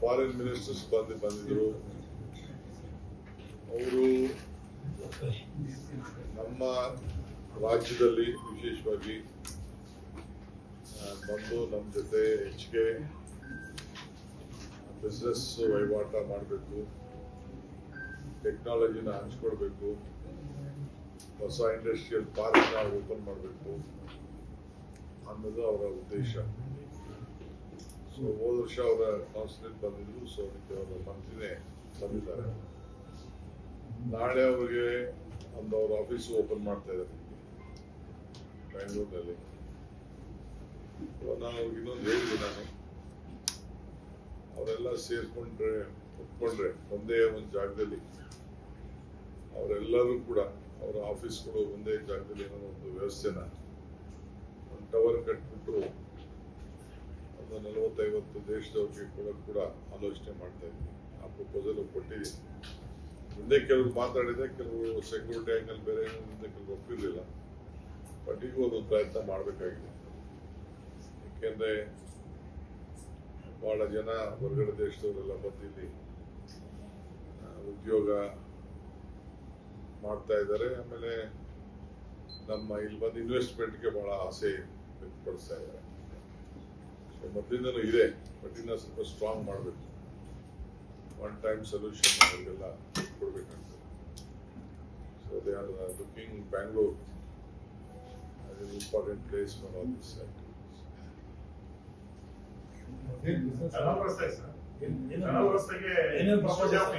Foreign ministers ಬಂದು ಬಂದಿದ್ರು. ಅವರು ನಮ್ಮ ರಾಜ್ಯದಲ್ಲಿ ವಿಶೇಷವಾಗಿ ಬಂದು ನಮ್ಮ ಜೊತೆ ಹೆಚ್ಚಿಗೆ ಬಿಸ್ನೆಸ್ ವಹಿವಾಟ ಮಾಡಬೇಕು. ಟೆಕ್ನಾಲಜಿನ ಹಂಚ್ಕೊಡ್ಬೇಕು. ಹೊಸ ಇಂಡಸ್ಟ್ರಿಯಲ್ ಪಾರ್ಕ್ನ ಓಪನ್ ಮಾಡಬೇಕು ಅನ್ನೋದು ಅವರ ಉದ್ದೇಶ. ಸೊ ಹೋದ ವರ್ಷ ಅವರ ಕಾನ್ಸುಲೇಟ್ ಬಂದಿದ್ರು ಸೊ ಅದಕ್ಕೆ ಅವರ ಮಂತ್ರಿನೇ ಬಂದಿದ್ದಾರೆ ನಾಳೆ ಅವರಿಗೆ ಒಂದು ಅವ್ರ ಆಫೀಸ್ ಓಪನ್ ಮಾಡ್ತಾ ಇದ್ದಾರೆ ಬೆಂಗಳೂರಿನಲ್ಲಿ ಸೊ ನಾನು ಅವ್ರಿಗೆ ಇನ್ನೊಂದು ಹೇಳಿದೆ ನಾನು ಅವರೆಲ್ಲ ಸೇರ್ಕೊಂಡ್ರೆ ಒಪ್ಕೊಂಡ್ರೆ ಒಂದೇ ಒಂದು ಜಾಗದಲ್ಲಿ ಅವರೆಲ್ಲರೂ ಕೂಡ ಅವರ ಆಫೀಸ್ಗಳು ಒಂದೇ ಜಾಗದಲ್ಲಿ ಏನೋ ಒಂದು ವ್ಯವಸ್ಥೆನ ಒಂದು ಟವರ್ ಕಟ್ಬಿಟ್ಟು ಒಂದು ನಲವತ್ತೈವತ್ತು ದೇಶದವ್ರಿಗೆ ಕೂಡ ಕೂಡ ಆಲೋಚನೆ ಮಾಡ್ತಾ ಇದ್ವಿ ಆ ಪ್ರಪೋಸಲ್ ಕೊಟ್ಟಿದ್ದೀನಿ. ಮುಂದೆ ಕೆಲವರು ಮಾತಾಡಿದೆ ಕೆಲವರು ಸೆಕ್ಯೂರಿಟಿ ಆ್ಯಂಗಲ್ ಬೇರೆ ಮುಂದೆ ಕೆಲವರು ಒಪ್ಪಿರಲಿಲ್ಲ. ಬಟ್ ಈಗ ಒಂದು ಪ್ರಯತ್ನ ಮಾಡಬೇಕಾಗಿದೆ. ಏಕೆಂದರೆ ಭಾಳ ಜನ ಹೊರಗಡೆ ದೇಶದವರೆಲ್ಲ ಬಂದಿಲ್ಲಿ ಉದ್ಯೋಗ ಮಾಡ್ತಾ ಇದ್ದಾರೆ. ಆಮೇಲೆ ನಮ್ಮ ಇಲ್ಲಿ ಬಂದು ಇನ್ವೆಸ್ಟ್ಮೆಂಟ್ಗೆ ಭಾಳ ಆಸೆ ವ್ಯಕ್ತಪಡಿಸ್ತಾ ಇದ್ದಾರೆ. ಮೊದಲಿಂದನೂ ಇದೆ ಬಟ್ ಇನ್ನ ಸ್ವಲ್ಪ ಸ್ಟ್ರಾಂಗ್ ಮಾಡಬೇಕು. ಒನ್ ಟೈಮ್ ಸೊಲ್ಯೂಷನ್ ಅವರಿಗೆಲ್ಲ ಕೊಡ್ಬೇಕಂತ. So they are looking Bangalore an important place for all this?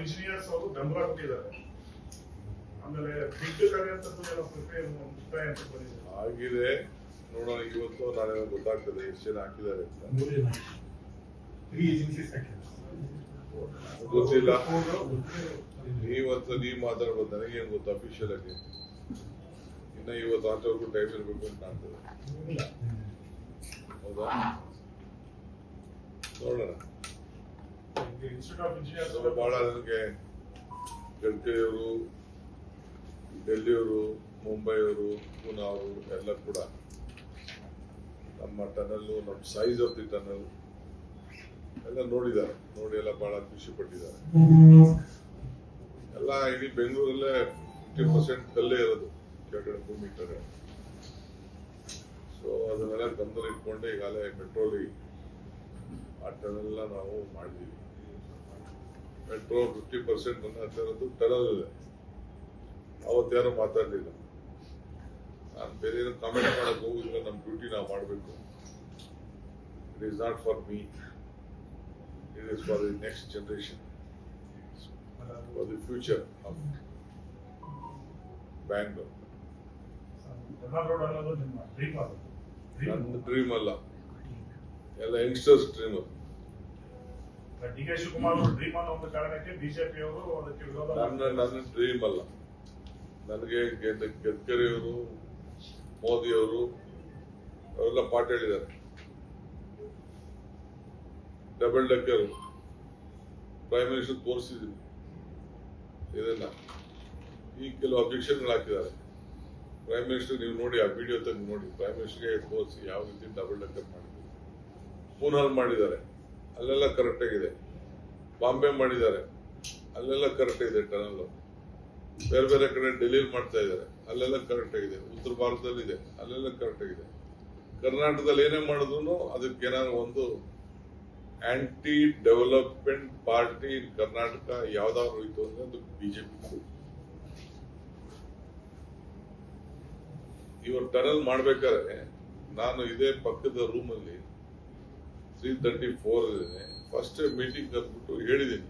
Engineers ಅವರು ಬೆಂಬಲ ಕೊಟ್ಟಿದ್ದಾರೆ. ಆಮೇಲೆ ಮುಕ್ತಾಯ ಅಂತ ಬಂದಿದೆ. ಆಗಿದೆ. ನೋಡೋಣ ಇವತ್ತು ನಾಳೆ ಗೊತ್ತಾಗ್ತದೆ ಎಷ್ಟು ಜನ ಹಾಕಿದ್ದಾರೆ ಅಂತ. ಗೊತ್ತಿಲ್ಲ. ನೀವತ್ತು ನೀವು ಮಾತಾಡ್ಬೋದು ನನಗೇನು ಗೊತ್ತು ಅಫಿಷಿಯಲ್ ಆಗಿ. ಇನ್ನ ಇವತ್ತು ಆಟೋರ್ಗೂ ಟೈಮ್ ಇರಬೇಕು ಅಂತ ಕಾಣ್ತದೆ ಹೌದಾ? ನೋಡೋಣ. ಬಹಳ ನನಗೆ ಗಡ್ಕೆಯವರು ಡೆಲ್ಲಿಯವರು ಮುಂಬೈಯವರು ಪೂನಾ ಅವರು ಎಲ್ಲ ಕೂಡ. ನಮ್ಮ ಟನಲ್ಲು, ನಮ್ಮ ಸೈಜ್ ಆಫ್ ದಿ ಟನಲ್ ಎಲ್ಲ ನೋಡಿದ್ದಾರೆ. ನೋಡಿ ಎಲ್ಲ ಬಹಳ ಖುಷಿ ಪಟ್ಟಿದ್ದಾರೆ. ಎಲ್ಲ ಇಡೀ ಬೆಂಗಳೂರಲ್ಲೇ ಫಿಫ್ಟಿ ಪರ್ಸೆಂಟ್ ಕಲ್ಲೇ ಇರೋದು ಕೆಳಗಡೆ ಭೂಮಿ ಕಡೆ. ಸೊ ಅದನ್ನೆಲ್ಲ ಗಮನ ಇಟ್ಕೊಂಡು ಈಗಾಗಲೇ ಮೆಟ್ರೋಲಿ ಆ ಟನಲ್ನ ನಾವು ಮಾಡಿದ್ದೀವಿ. ಪೆಟ್ರೋಲ್ ಫಿಫ್ಟಿ ಪರ್ಸೆಂಟ್ ಇರೋದು ಟನಲ್ ಇದೆ. ಅವತ್ತಾರು ಮಾತಾಡಲಿಲ್ಲ. ನಾನು ಬೇರೆ ಏನು ಕಾಮೆಂಟ್ ಮಾಡಕ್ ಹೋಗುದಿಲ್ಲ ನಮ್ಮ ಡ್ಯೂಟಿ ನಾವು ಮಾಡಬೇಕು. It is not for me it is for the next generation for the future of Bangalore dream ಅಲ್ಲ. ಎಲ್ಲ ಯಂಗ್ಸ್ಟರ್ಸ್ ಡ್ರೀಮ್ ಅದು. ಡಿ ಕೆ ಶಿವಕುಮಾರ್ ಡ್ರೀಮ್ ಅನ್ನೋ ಒಂದು ಕಾರಣಕ್ಕೆ ಬಿಜೆಪಿ ಅವರು ಅದಕ್ಕೆ ವಿರೋಧ ನನ್ನ ಡ್ರೀಮ್ ಅಲ್ಲ. ನನಗೆ ಗಡ್ಕರಿ ಅವರು ಮೋದಿ ಅವರು ಅವರೆಲ್ಲ ಪಾಠ ಹೇಳಿದ್ದಾರೆ. ಡಬಲ್ ಡಕ್ಕರ್ ಪ್ರೈಮ್ ಮಿನಿಸ್ಟರ್ ತೋರಿಸಿದ್ದೀನಿ ಇದೆಲ್ಲ. ಈ ಕೆಲವು ಅಬ್ಜೆಕ್ಷನ್ಗಳು ಹಾಕಿದ್ದಾರೆ. ಪ್ರೈಮ್ ಮಿನಿಸ್ಟರ್ ನೀವು ನೋಡಿ ಆ ವಿಡಿಯೋ ತಂದು ನೋಡಿ. ಪ್ರೈಮ್ ಮಿನಿಸ್ಟರ್ಗೆ ತೋರಿಸಿ ಯಾವ ರೀತಿ ಡಬಲ್ ಡಕ್ಕರ್ ಮಾಡಿದ್ರು. ಪೂನಾಲ್ ಮಾಡಿದ್ದಾರೆ. ಅಲ್ಲೆಲ್ಲ ಕರೆಕ್ಟ್ ಆಗಿದೆ ಬಾಂಬೆ ಮಾಡಿದ್ದಾರೆ. ಅಲ್ಲೆಲ್ಲ ಕರೆಕ್ಟ್ ಇದೆ ಟನಲ್ ಬೇರೆ ಬೇರೆ ಕಡೆ ಡೆಲಿವರಿ ಮಾಡ್ತಾ ಇದ್ದಾರೆ. ಅಲ್ಲೆಲ್ಲ ಕರೆಕ್ಟ್ ಆಗಿದೆ. ಉತ್ತರ ಭಾರತದಲ್ಲಿ ಇದೆ ಅಲ್ಲೆಲ್ಲ ಕರೆಕ್ಟ್ ಆಗಿದೆ. ಕರ್ನಾಟಕದಲ್ಲಿ ಏನೇ ಮಾಡಿದ್ರು ಅದಕ್ಕೆ ಏನಾದ್ರು ಒಂದು anti development party in Karnataka ಯಾವ್ದಾದ್ರು ಇತ್ತು ಅಂದ್ರೆ ಅದು ಬಿಜೆಪಿ ಇವರು ಟನಲ್ ಮಾಡ್ಬೇಕಾದ್ರೆ ನಾನು ಇದೇ ಪಕ್ಕದ ರೂಮಲ್ಲಿ three thirty four first meeting ಕರೆದ್ಬಿಟ್ಟು ಹೇಳಿದ್ದೀನಿ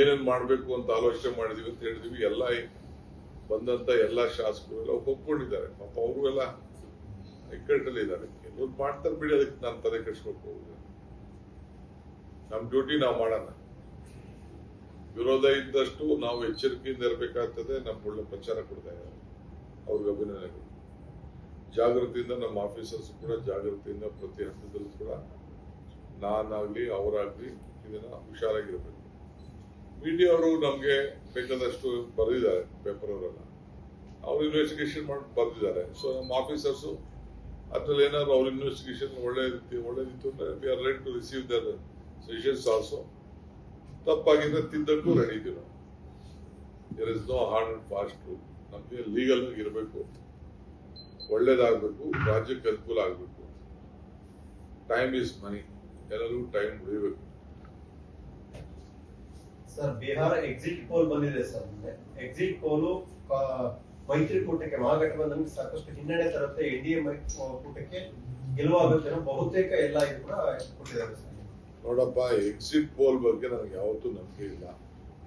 ಏನೇನ್ ಮಾಡ್ಬೇಕು ಅಂತ ಆಲೋಚನೆ ಮಾಡಿದೀವಿ ಅಂತ ಹೇಳಿದೀವಿ, ಎಲ್ಲ ಬಂದಂತ ಎಲ್ಲ ಶಾಸಕರು ಎಲ್ಲ ಒಪ್ಕೊಂಡಿದ್ದಾರೆ. ಪಾಪ ಅವರು ಎಲ್ಲ ಇಕ್ಕಟ್ಟಲ್ಲಿ ಇದ್ದಾರೆ. ಕೆಲವ್ರು ಮಾಡ್ತಾರೆ ಬಿಡಿ, ಅದಕ್ಕೆ ನಾನು ತಲೆ ಕಟ್ಸ್ಬೇಕು ಹೋಗುದು. ನಮ್ ಡ್ಯೂಟಿ ನಾವು ಮಾಡೋಣ ವಿರೋಧ ಇದ್ದಷ್ಟು ನಾವು ಎಚ್ಚರಿಕೆಯಿಂದ ಇರಬೇಕಾಗ್ತದೆ ನಮ್ಮ ಒಳ್ಳೆ ಪ್ರಚಾರ ಕೊಡ್ತಾ ಇದ್ದಾರೆ. ಅವ್ರಿಗೆ ಅಭಿನಂದನೆಗಳು. ಜಾಗೃತಿಯಿಂದ ನಮ್ಮ ಆಫೀಸರ್ಸ್ ಕೂಡ ಜಾಗೃತಿಯಿಂದ ಪ್ರತಿ ಹಂತದಲ್ಲೂ ಕೂಡ ನಾನಾಗ್ಲಿ, ಅವರಾಗ್ಲಿ ಇದನ್ನ ಹುಷಾರಾಗಿರ್ಬೇಕು. ಮೀಡಿಯಾ ಅವರು ನಮಗೆ ಬೇಕಾದಷ್ಟು ಬರೆದಿದ್ದಾರೆ ಪೇಪರ್ ಅವರೆಲ್ಲ ಅವ್ರು ಇನ್ವೆಸ್ಟಿಗೇಷನ್ ಮಾಡಿ, ಬರೆದಿದ್ದಾರೆ. ಸೊ ನಮ್ಮ ಆಫೀಸರ್ಸು ಅದ್ರಲ್ಲಿ ಏನಾದ್ರು ಅವ್ರ ಇನ್ವೆಸ್ಟಿಗೇಷನ್ ಒಳ್ಳೆ ರೀತಿ ಒಳ್ಳೇದಿತ್ತು ಅಂದ್ರೆ we are ready to receive their suggestions also ತಪ್ಪಾಗಿದ್ರೆ ತಿದ್ದಕ್ಕೂ ರೆಡಿ ಇದ್ದೀವಿ there is no hard and fast ನಮಗೆ ಲೀಗಲ್ ಇರಬೇಕು. ಒಳ್ಳೇದಾಗಬೇಕು, ರಾಜ್ಯಕ್ಕೆ ಅನುಕೂಲ ಆಗಬೇಕು. ಟೈಮ್ ಈಸ್ ಮನಿ ಎಲ್ಲರಿಗೂ ಟೈಮ್ ಉಳಿಬೇಕು. ಸರ್ ಬಿಹಾರ ಎಕ್ಸಿಟ್ ಪೋಲ್ ಬಂದಿದೆ ಸರ್ ಎಕ್ಸಿಟ್ ಪೋಲು ಮೈತ್ರಿಕೂಟಕ್ಕೆ ಮಹಾಘಟಬಂಧನ ಸಾಕಷ್ಟು ಹಿನ್ನಡೆ ತರುತ್ತೆ ಎನ್ ಡಿ ಎ ಕೂಟಕ್ಕೆ ಗೆಲುವಾಗುತ್ತೆ ಬಹುತೇಕ ಎಲ್ಲ ಇದು ಕೂಡ ಕೊಟ್ಟಿದ್ದಾರೆ ಸರ್. ನೋಡಪ್ಪ ಎಕ್ಸಿಟ್ ಪೋಲ್ ಬಗ್ಗೆ ನನಗೆ ಯಾವತ್ತೂ ನಂಬಿಕೆ ಇಲ್ಲ.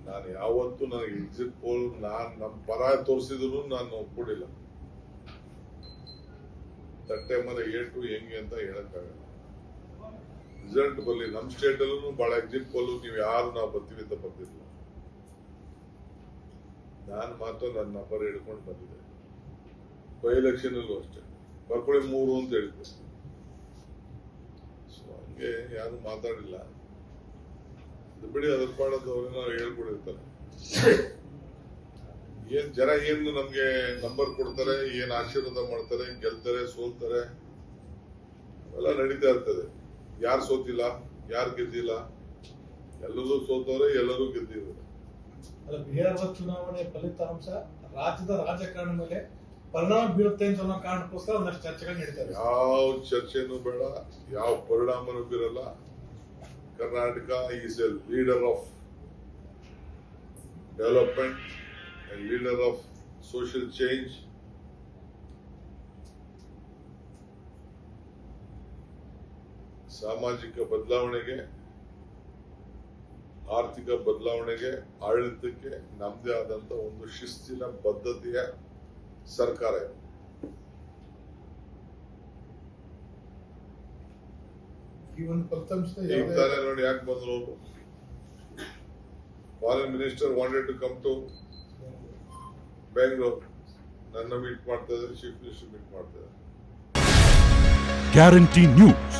ನಾನು ಯಾವತ್ತೂ ನನಗೆ ಎಕ್ಸಿಟ್ ಪೋಲ್ ನಾನು ನಮ್ಮ ಪರ ತೋರಿಸಿದ್ರು ನಾನು ಒಪ್ಪಿಲ್ಲ ತಟ್ಟೆ ಮರ ಏಟು ಹೆಂಗೆ ಅಂತ ಹೇಳಕ್ಕಾಗಲ್ಲ. ರಿಸಲ್ಟ್ ಬರ್ಲಿ ನಮ್ಮ ಸ್ಟೇಟ್ ಅಲ್ಲೂ ಬಹಳ ಎಕ್ಸಿಟ್ ಪೋಲ್ ನೀವು ಯಾರು ನಾವು ಬರ್ತೀವಿ ಅಂತ ಬರ್ತಿರ್ಲಿಲ್ಲ ನಾನು ಮಾತ್ರ ನನ್ನ ನಂಬರ್ ಹಿಡ್ಕೊಂಡು ಬಂದಿದೆ ಬೈ ಎಲೆಕ್ಷನ್ ಅಲ್ಲೂ ಅಷ್ಟೇ. ಬರ್ಕೊಳ್ಳಿ ಮೂರು ಅಂತ ಹೇಳಿದ್ರು. ಸೊ ಹಂಗೆ ಯಾರು ಮಾತಾಡಿಲ್ಲ. ಬಿಡಿ ಅದ್ರ ಪಾಡೋದು ಅವ್ರೇನೋ ಹೇಳ್ಕೊಡಿರ್ತಾರೆ. ಏನ್ ಜನ ಏನು ನಮ್ಗೆ ನಂಬರ್ ಕೊಡ್ತಾರೆ, ಏನ್ ಆಶೀರ್ವಾದ ಮಾಡ್ತಾರೆ, ಗೆಲ್ತಾರೆ, ಸೋಲ್ತಾರೆ ಎಲ್ಲ ನಡೀತಾ ಇರ್ತದೆ. ಯಾರು ಸೋತಿಲ್ಲ ಯಾರು ಗೆದ್ದಿಲ್ಲ ಎಲ್ಲರೂ ಸೋತವ್ರೆ ಎಲ್ಲರೂ ಗೆದ್ದಿದ್ದಾರೆ ಬಿಹಾರದ ಚುನಾವಣೆ ಫಲಿತಾಂಶ ರಾಜ್ಯದ ರಾಜಕಾರಣ ಮೇಲೆ ಪರಿಣಾಮ ಬೀರುತ್ತೆ ಅಂತ ಅನ್ನೋ ಕಾರಣಕ್ಕೋಸ್ಕರ ಒಂದಷ್ಟು ಚರ್ಚೆಗಳು ನಡೀತಾರೆ ಯಾವ ಚರ್ಚೆನೂ ಬೇಡ ಯಾವ ಪರಿಣಾಮನೂ ಬೀರಲ್ಲ. Karnataka is a leader of development leader of social change ಸಾಮಾಜಿಕ ಬದಲಾವಣೆಗೆ ಆರ್ಥಿಕ ಬದಲಾವಣೆಗೆ ಆಡಳಿತಕ್ಕೆ ನಮ್ಮದೇ ಆದಂತ ಒಂದು ಶಿಸ್ತಿನ ಬದ್ಧತೆಯ ಸರ್ಕಾರ ಇದೆ ಈ ಒಂದು ಫಲಿತಾಂಶದ ಈಗ ಯಾವುದೇ ತಾನೇ ನೋಡಿ ಯಾಕೆ ಬಂದ್ರು ಅವರು foreign minister wanted to come to Bengaluru ನನ್ನ ಮೀಟ್ ಮಾಡ್ತಾ ಇದ್ದಾರೆ ಚೀಫ್ ಮಿನಿಸ್ಟರ್ ಮೀಟ್ ಮಾಡ್ತಾ ಇದ್ದಾರೆ ಗ್ಯಾರಂಟಿ ನ್ಯೂಸ್